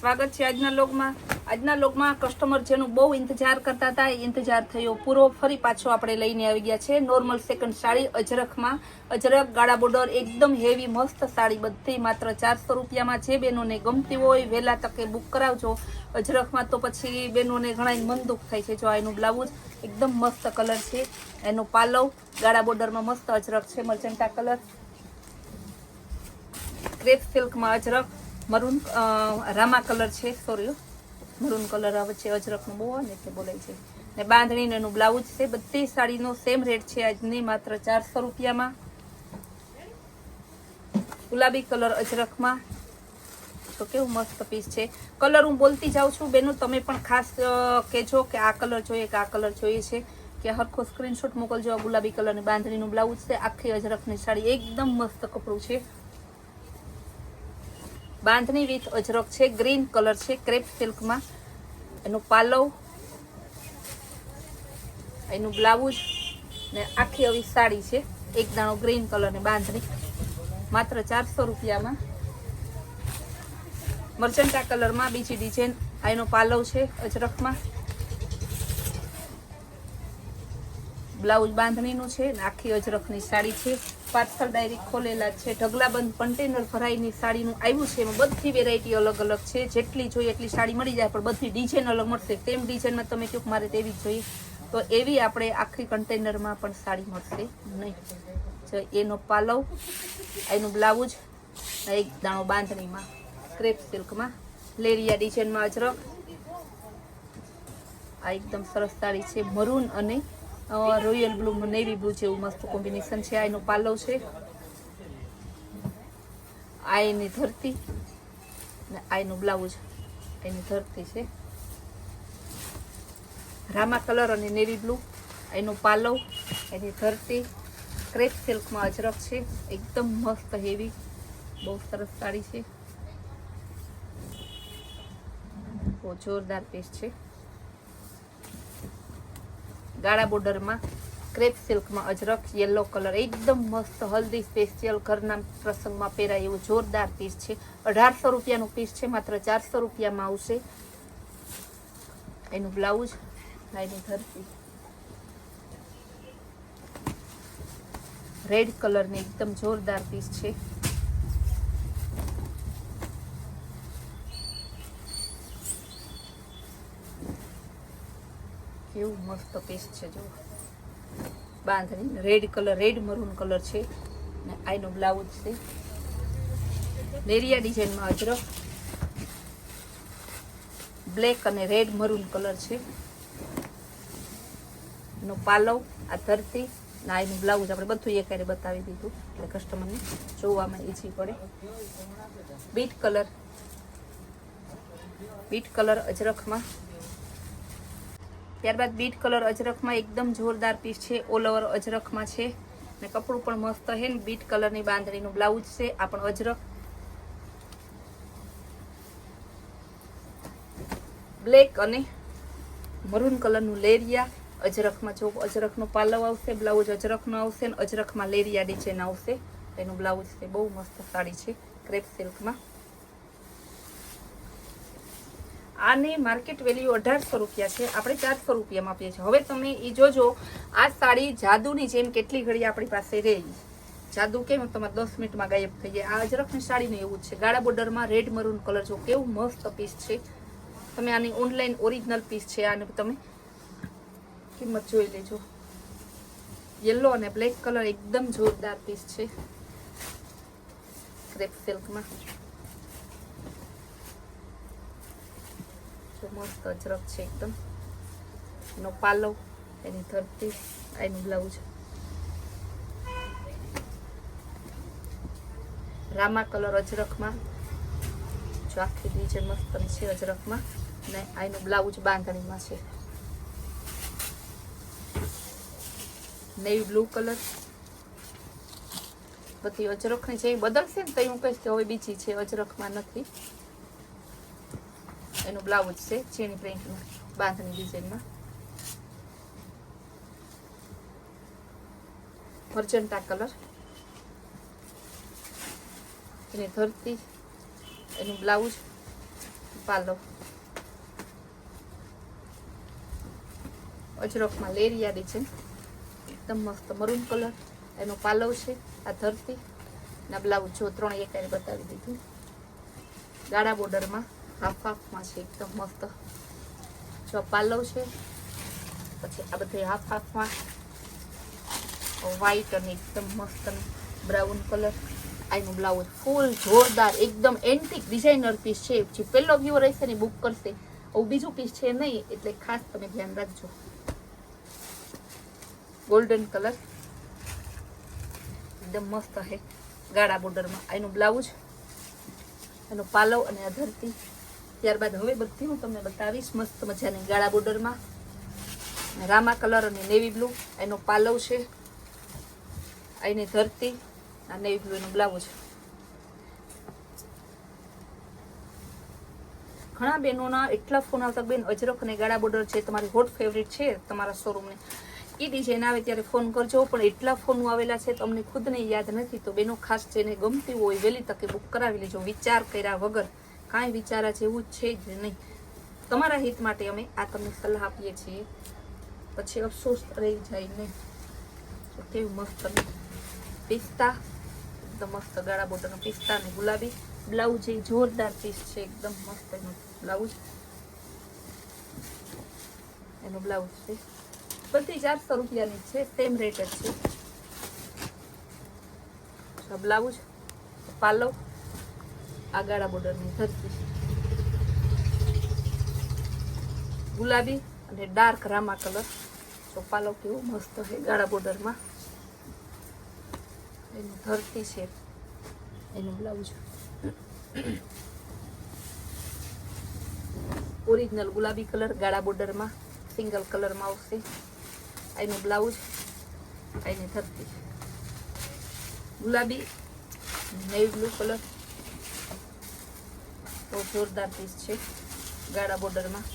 સ્વાગત છે આજના લોગમાં આજના લોગમાં કસ્ટમર જેનું બહુ ઇંતજાર કરતા હતા. ઇંતજાર થયો પૂરો. ફરી પાછો આપણે લઈને આવી ગયા છે. નોર્મલ સેકન્ડ સાડી અજરખમાં. અજરખ ગાળા બોર્ડર એકદમ હેવી મસ્ત સાડી. બધી માત્ર ચારસો રૂપિયામાં જે બેનોને ગમતી હોય, વહેલા તકે બુક કરાવજો. અજરખમાં તો પછી બેનોને ઘણા મન દુઃખ થાય છે. જો એનું બ્લાઉઝ એકદમ મસ્ત કલર છે. એનો પાલવ ગાળા બોર્ડરમાં મસ્ત અજરખ છે. મર્જન્ટા કલર ક્રેપ સિલ્કમાં અજરક મરૂન રામા કલર છે સોરી મરૂન કલર આવે છે અજરકનું બહુ હોય ને એટલે બોલાય છે. ને બાંધણીને એનું બ્લાઉઝ છે, બધી સાડીનો સેમ રેટ છે આજની, માત્ર ચારસો રૂપિયામાં. ગુલાબી કલર અજરખમાં તો કેવું મસ્ત પીસ છે. કલર હું બોલતી જાઉં છું, બેનું, તમે પણ ખાસ કહેજો કે આ કલર જોઈએ કે આ કલર જોઈએ છે. કે હરખો સ્ક્રીનશોટ મોકલજો ગુલાબી કલરની બાંધણીનું બ્લાઉઝ છે, આખી અજરખની સાડી એકદમ મસ્ત કપડું છે. બાંધણી વિથ અજરક છે, ગ્રીન કલર છે, ક્રેપ સિલ્કમાં. એનું પાલવ, એનું બ્લાઉઝ ને આખી આવી સાડી છે, એક દાણો ગ્રીન કલરની બાંધણી. માત્ર ચારસો રૂપિયામાં. મર્ચન્ટા કલરમાં બીજી ડિઝાઇન, આ એનો પાલવ છે અજરખમાં બ્લાઉઝ બાંધણીનું છે આખી અજરખની સાડી છે. પાર્સલ ડાયરી ખોલેલા છે. ઢગલાબંધ કન્ટેનર ભરાઈની સાડીનું આવ્યું છે. એમાં બધી વેરાયટી અલગ અલગ છે. જેટલી જોઈએ એટલી સાડી મળી જાય, પણ બધી ડિઝાઇન અલગ મળશે. તેમ ડિઝાઇનમાં તમે કહો મારે તેવી જોઈએ. તો એવી આપણે આખી કન્ટેનરમાં પણ સાડી મળશે નહીં. જો એનો પાલવ, એનું બ્લાઉઝ એક દાણો બાંધણીમાં ક્રેપ સિલ્કમાં લેરિયા ડિઝાઇનમાં અજરક આ એકદમ સરસ સાડી છે. મરૂન અને રોયલ બ્લુ નેવી બ્લુ જેવું મસ્ત કોમ્બિનેશન છે. આ એનો પાલવ છે. આ એની ધરતી ને આ એનું બ્લાઉઝ એની ધરતી છે. રામા કલર અને નેવી બ્લુ એનો પાલવ એની ધરતી. ક્રેપ સિલ્કમાં અજરક છે. એકદમ મસ્ત હેવી બહુ સરસ સાડી છે. બહુ જોરદાર પેસ્ટ છે. ગાળા બોર્ડરમાં ક્રેપ સિલ્કમાં અજરક, યલો કલર, એકદમ મસ્ત, હલ્દી, સ્પેશિયલ ઘરના પ્રસંગમાં પહેરાય એવું જોરદાર પીસ છે. અઢારસો રૂપિયાનું પીસ છે, માત્ર ચારસો રૂપિયામાં આવશે. એનું બ્લાઉઝ એની ધરતી રેડ કલરની એકદમ જોરદાર પીસ છે. કેવું મસ્ત પીસ છે જો. Bandhani. Red colour red maroon colour છે. ને આઈનો બ્લાઉઝ છે. નેરિયા ડિઝાઇનમાં અજરક બ્લેક અને રેડ મરૂન કલર છે. નો પાલવ, આ ધરતી, ને આઈનું બ્લાઉઝ. આપણે બધું એક ક્યારે બતાવી દીધું. એટલે કસ્ટમરને જોવામાં ઈજી પડે. બીટ કલર બીટ કલર અજરખમાં. ત્યારબાદ બીટ કલર અજરખમાં એકદમ જોરદાર પીસ છે, ઓલ ઓવર અજરખમાં છે. ને કપડું પણ મસ્ત છે ને, બીટ કલરની બાંધણીનું બ્લાઉઝ છે, આ પણ અજરખ. બ્લેક અને મરૂન કલરનું લેરિયા, અજરખમાં જો અજરખનો પાલવ આવશે, બ્લાઉઝ અજરખનો આવશે ને અજરખમાં લેરિયા ડિઝાઇન આવશે. એનું બ્લાઉઝ છે, બહુ મસ્ત સાડી છે, ક્રેપ સિલ્કમાં. આની માર્કેટ વેલ્યુ અઢારસો રૂપિયા છે. આપણે ચારસો રૂપિયામાં આપીએ છીએ. હવે તમે એ જોજો, આ સાડી જાદુની જેમ કેટલી ઘડી આપણી પાસે રહે. જાદુ કેમ? તમારે દસ મિનિટમાં ગાયબ થઈ જાય. આ અજરખની સાડીનું એવું છે. ગાળા બોર્ડરમાં રેડ મરૂન કલર જો કેવું મસ્ત પીસ છે. તમે આની ઓનલાઈન ઓરિજિનલ પીસ છે. આને તમે કિંમત જોઈ લેજો. યલો અને બ્લેક કલર એકદમ જોરદાર પીસ છે. ક્રેપ સિલ્કમાં જો મસ્ત અજરક છે એકદમ એનો પાલવ એની ધરતી એનું બ્લાઉઝ રામા કલર અજરખમાં જો આખી નીચે મસ્ત છે અજરખમાં ને આનું બ્લાઉઝ બાંધણીમાં છે નેવી બ્લુ કલર બધી અજરખની જે બદલશે ને તો હું કહીશ કે હવે બીજી છે અજરખમાં નથી એનું બ્લાઉઝ છે ચીણી પ્રિન્ટનું બાંધની ડિઝાઇનમાં. Magenta colour. એની ધરતી, એનું બ્લાઉઝ પાલવ અજરખમાં લેરિયા છે. એકદમ મસ્ત મરૂન કલર. એનો પાલવ છે, આ ધરતી. ના બ્લાઉઝ જો ત્રણ એકારે બતાવી દીધું. ગાળા બોર્ડરમાં હાફ હાફમાં છે, એકદમ મસ્ત. જો પાલવ છે, પછી આ બધે હાફ હાફમાં. વ્હાઈટ અને એકદમ મસ્ત બ્રાઉન કલર આનું બ્લાઉઝ ફૂલ જોરદાર, એકદમ એન્ટિક ડિઝાઇનર પીસ છે. જે પહેલો વ્યૂ રહેશે ને બુક કરશે. આવું બીજું પીસ છે નહીં, એટલે ખાસ તમે ધ્યાન રાખજો. ગોલ્ડન કલર એકદમ મસ્ત છે ગાળા બોર્ડરમાં આનું બ્લાઉઝ એનો પાલવ અને આ ધરતી. ત્યારબાદ હવે બધી હું તમને બતાવીશ મસ્ત મજાની ગાળા બોર્ડરમાં. રામા કલર અને નેવી બ્લુ એનો પાલવ છે. એની ધરતી, આ નેવી બ્લુ એનું બ્લાઉઝ ઘણા બહેનોના એટલા ફોન આવતા બેન અજરખ અને ગાળા બોર્ડર છે તમારી હોટ ફેવરિટ છે તમારા શોરૂમને એ ડિઝાઇન આવે ત્યારે ફોન કરજો, પણ એટલા ફોન આવેલા છે તમને ખુદને યાદ નથી તો બેનો ખાસ જેને ગમતી હોય વહેલી તકે બુક કરાવી લેજો. વિચાર કર્યા વગર કાંઈ વિચારા જેવું છે જ નહીં. તમારા હિત માટે અમે આ તમને સલાહ આપીએ છીએ. પછી અફસોસ રહી જાય નહીં કેવું મસ્ત પિસ્તા, એકદમ મસ્ત ગાળા બોટરનો પિસ્તા અને ગુલાબી બ્લાઉઝ, એ જોરદાર પીસ છે, એકદમ મસ્ત એનું બ્લાઉઝ. એનું બ્લાઉઝ છે. બધી ચારસો રૂપિયાની છે સેમ રેટ જ છે. બ્લાઉઝ પાલવ આ ગાળા બોર્ડરની ધરતી ગુલાબી અને ડાર્ક રામા કલર તો પાલો કેવો મસ્ત છે ગાળા બોર્ડરમાં એની ધરતી છે. એનું બ્લાઉઝ ઓરિજિનલ ગુલાબી કલર ગાળા બોર્ડરમાં સિંગલ કલરમાં આવશે. એનું બ્લાઉઝ એની ધરતી ગુલાબી નેવી બ્લુ કલર તો જોરદાર પીસ છે ગાળા બોર્ડરમાં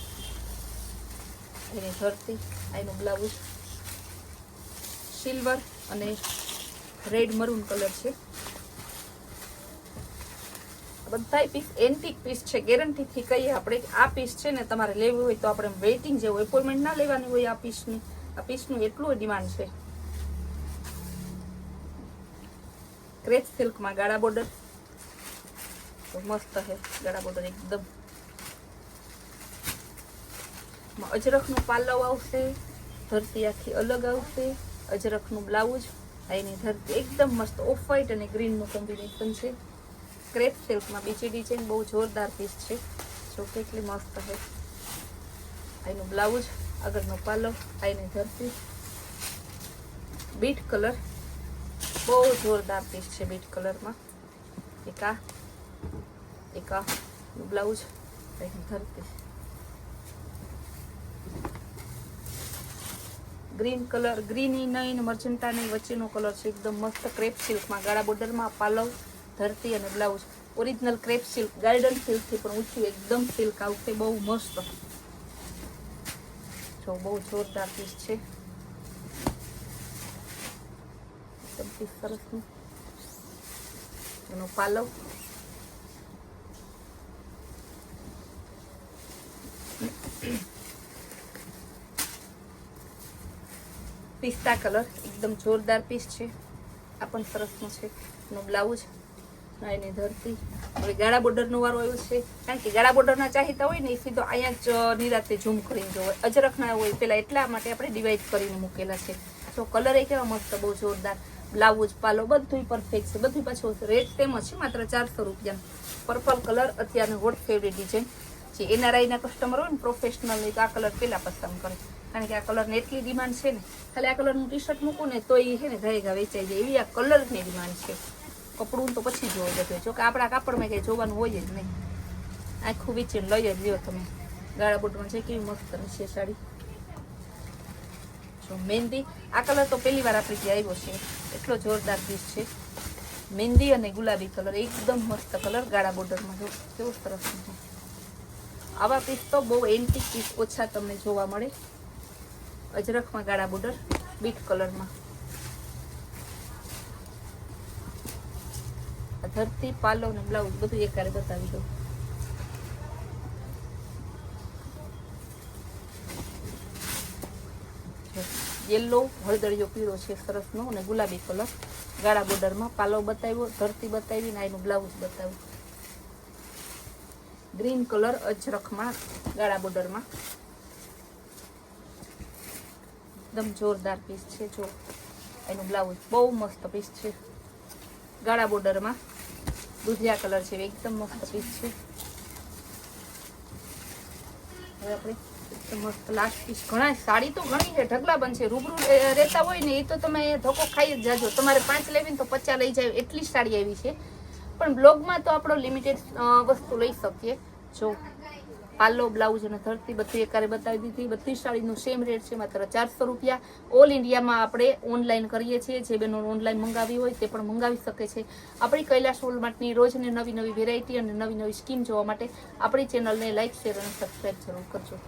એની ધરતી એનું બ્લાઉઝ સિલ્વર અને રેડ મરૂન કલર છે. બધા પીસ એન્ટિક પીસ છે. ગેરંટીથી કહીએ આપણે આ પીસ છે ને તમારે લેવું હોય તો આપણે વેઇટિંગ જેવું એપોઇન્ટમેન્ટ ના લેવાની હોય આ પીસની આ પીસનું એટલું ડિમાન્ડ છે. ક્રેચ સિલ્કમાં ગાળા બોર્ડર તો મસ્ત છે. ગળા બધા એકદમ. અજરખનું પાલવ આવશે, ધરતી આખી અલગ આવશે. અજરખનું બ્લાઉઝ એની ધરતી એકદમ મસ્ત, ઓફ વ્હાઈટ અને ગ્રીનનું કોમ્બિનેશન છે. ક્રેપ સિલ્કમાં બીજી ડિઝાઇન બહુ જોરદાર પીસ છે. જો કેટલી મસ્ત છે. એનું બ્લાઉઝ, આગળનો પાલવ આની ધરતી. બીટ કલર બહુ જોરદાર પીસ છે બીટ કલરમાં એક આ. એક આ બ્લાઉઝ. ધરતી ગ્રીન કલર ગ્રીની નહીં મર્જન્ટા નહીં વચ્ચેનો કલર છે. એકદમ મસ્ત ક્રેપ સિલ્કમાં. ગાળા બોર્ડરમાં પાલવ, ધરતી અને blouse. Original crepe silk, garden સિલ્કથી પણ ઊંચું, એકદમ સિલ્ક આવશે. બહુ મસ્ત. જો, બહુ જોરદાર પીસ છે. એકદમ પીસ સરસ એનો પાલવ. પિસ્તા કલર એકદમ જોરદાર પીસ છે. આ પણ સરસનું છે. એનો બ્લાઉઝ એની ધરતી. હવે ગાળા બોર્ડરનો વારો આવ્યો છે. કારણ કે ગાળા બોર્ડરના ચાહીતા હોય ને એ સીધો અહીંયા જ નિરાતે ઝૂમ કરીને જોવો. અજરખના હોય, પેલા એટલા માટે આપણે ડિવાઈડ કરીને મૂકેલા છે. તો કલર એ કેવા મસ્ત, બહુ જોરદાર. બ્લાઉઝ પાલો બધું પરફેક્ટ છે. બધું પાછું રેટ તેમ છે, માત્ર ચારસો રૂપિયા પર્પલ કલર અત્યારનો હોટ ફેવરેટ ડિઝાઇન જે એનઆરઆઈના કસ્ટમર હોય ને પ્રોફેશનલ તો આ કલર પહેલાં પસંદ કરે. કારણ કે આ કલરની એટલી ડિમાન્ડ છે ને, ખાલી આ કલરનું ટી શર્ટ મૂકું ને, તો એ છે ને ઘરે ઘા વેચાઈ જાય. એવી આ કલરની ડિમાન્ડ છે. કપડું તો પછી જોવો બધું. જો કે આપણા કાપડમાં કંઈ જોવાનું હોય જ નહીં. આખું વેચીને લઈ જ લ્યો તમે. ગાળા બોટમાં છે કેવી મસ્ત છે સાડી. જો મહેંદી, આ કલર તો પહેલી વાર આપણે ત્યાં આવ્યો છે. એટલો જોરદાર પીસ છે. મહેંદી અને ગુલાબી કલર એકદમ મસ્ત કલર ગાળા બોર્ડરમાં. જો, કેવો સરસ છે આવા પીસ તો બહુ એન્ટિક પીસ ઓછા તમને જોવા મળે. અજરખમાં ગાળા બોર્ડર, બીટ કલરમાં. ધરતી, પાલો ને બ્લાઉઝ બધું એક એકારે બતાવી દઉં. યલો હળદળિયો પીળો છે, સરસનો અને ગુલાબી કલર. ગાળા બોર્ડરમાં પાલો બતાવ્યો, ધરતી બતાવી ને આનું બ્લાઉઝ બતાવ્યું. ગ્રીન કલર અજરખમાં, ગાળા બોર્ડરમાં. એકદમ જોરદાર પીસ છે, જો. એનું બ્લાઉઝ બહુ મસ્ત પીસ છે. ગાળા બોર્ડરમાં. દૂધિયા કલર છે, એકદમ મસ્ત પીસ છે. હવે આપણે મસ્ત લાસ્ટ પીસ ઘણા, સાડી તો ઘણી છે, ઢગલા છે. રૂબરૂ રહેતા હોય ને, એ તો તમે ધોકો ખાઈ જ જાજો. તમારે પાંચ લેવી ને તો પચાસ લઈ જાય એટલી સાડી આવી છે. પણ બ્લોગમાં તો આપણો લિમિટેડ વસ્તુ લઈ શકીએ. જો પાલો બ્લાઉઝ અને ધરતી બધી એકારે બતાવી દીધી. બધી સાડીનું સેમ રેટ છે, માત્ર ચારસો રૂપિયા. ઓલ ઇન્ડિયામાં આપણે ઓનલાઈન કરીએ છીએ. જે બેનો ઓનલાઈન મંગાવી હોય તે પણ મંગાવી શકે છે. આપણી કૈલાશ વોલમાર્ટની રોજની નવી નવી વેરાયટી અને નવી નવી સ્કીમ જોવા માટે આપણી ચેનલને લાઇક શેર અને સબસ્ક્રાઈબ જરૂર કરજો.